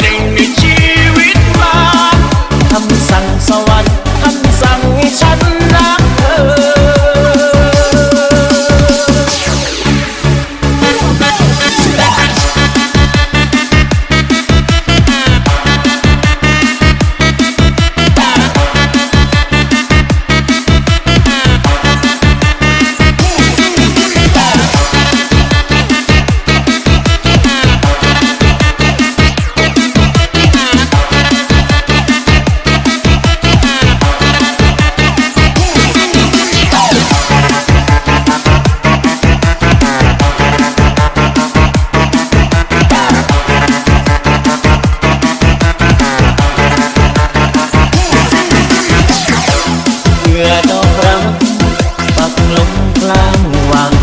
หนึ่งในชีวิตมาคำสั่งสวรรค์ one